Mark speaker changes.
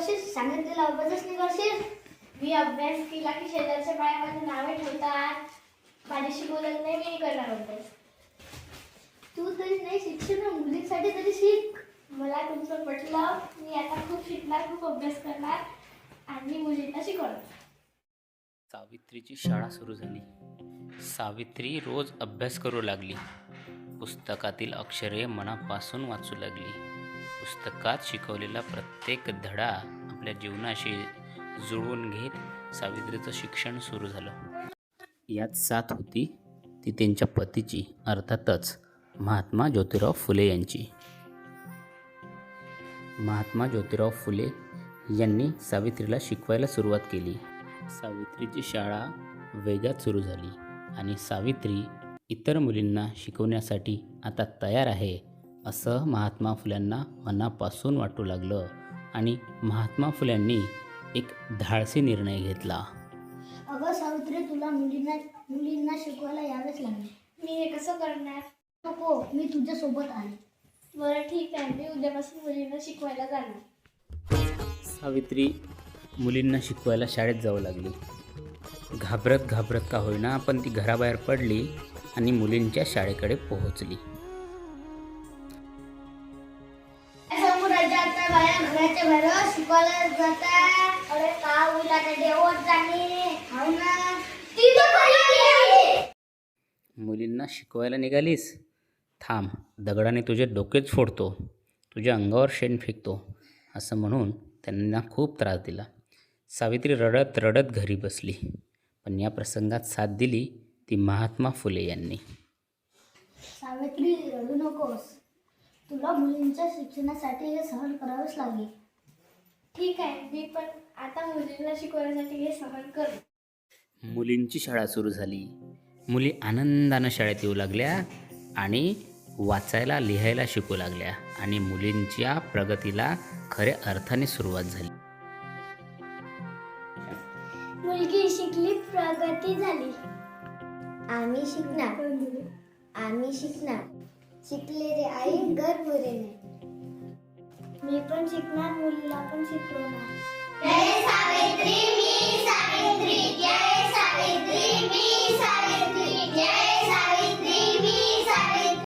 Speaker 1: सावित्री कागज करशील सांगितलेला अभ्यासच नाही करशील?
Speaker 2: मी अभ्यास केला की शेजारच्या बाया माझी नावे ठेवतात. माझ्याशी बोलत नाही मी करणार अभ्यास
Speaker 1: तू तरी नाही शिक्षण ना मुलींसाठी तरी शिक.
Speaker 2: मला तुमचं पटलं. मी आता खूप शिकणार खूप अभ्यास करणार आणि मुलींना शिकवणार.
Speaker 3: सावित्रीची शाळा सुरू झाली. सावित्री रोज अभ्यास करू लागली. पुस्तकातील अक्षरे मनापासून वाचू लागली. पुस्तकात शिकवलेला प्रत्येक धडा आपल्या जीवनाशी जुळवून घेत सावित्रीचं शिक्षण सुरू झालं. यात साथ होती ती त्यांच्या पतीची अर्थातच महात्मा ज्योतिराव फुले यांची. महात्मा ज्योतिराव फुले यांनी सावित्रीला शिकवायला सुरुवात केली. सावित्रीची शाळा वेगात सुरू झाली आणि सावित्री इतर मुलींना शिकवण्यासाठी आता तयार आहे असं महात्मा फुल्यांना मनापासून वाटू लागलं आणि महात्मा फुल्यांनी एक धाडसी निर्णय घेतला.
Speaker 1: अगं सावित्री तुला मुलींना मुलींना शिकवायला यावेच लागले.
Speaker 2: मी हे कसं करणार?
Speaker 1: नको मी तुझ्या सोबत आहे.
Speaker 2: बरं ठीक आहे मी उद्यापासून मुलींना शिकवायला जाणार.
Speaker 3: सावित्री मुलींना शिकवायला शाळेत जाऊ लागली. घाबरत घाबरत का होईना पण ती घराबाहेर पडली आणि मुलींच्या शाळेकडे पोहोचली.
Speaker 1: घराच्या बाहेर शिकवायला अरे का देवत जाणे? हो ना.
Speaker 3: मुलींना शिकवायला निघालीस? थांब दगडाने तुझे डोकेच फोडतो. तुझ्या अंगावर शेण फेकतो असं म्हणून त्यांना खूप त्रास दिला. सावित्री रडत रडत घरी बसली. पण या प्रसंगात साथ दिली ती महात्मा फुले यांनी.
Speaker 1: सावित्री रडू नकोस. तुला मुलींच्या शिक्षणासाठी हे सहन करावेच लागेल.
Speaker 2: ठीक आहे मी पण आता मुलींना शिकवण्यासाठी हे सहन करू.
Speaker 3: मुलींची शाळा सुरू झाली. मुली आनंदानं शाळेत येऊ लागल्या आणि वाचायला लिहायला शिकू लागल्या आणि मुलींच्या प्रगतीला खऱ्या अर्थाने सुरुवात झाली.
Speaker 2: मुलगी शिकली प्रगती झाली.
Speaker 1: आम्ही शिकणार. आम्ही शिकणार. शिकले रे आई गर्व रे.
Speaker 2: मी पण शिकणार मुलीला पण शिकवणार.
Speaker 1: जय सावित्री मी सावित्री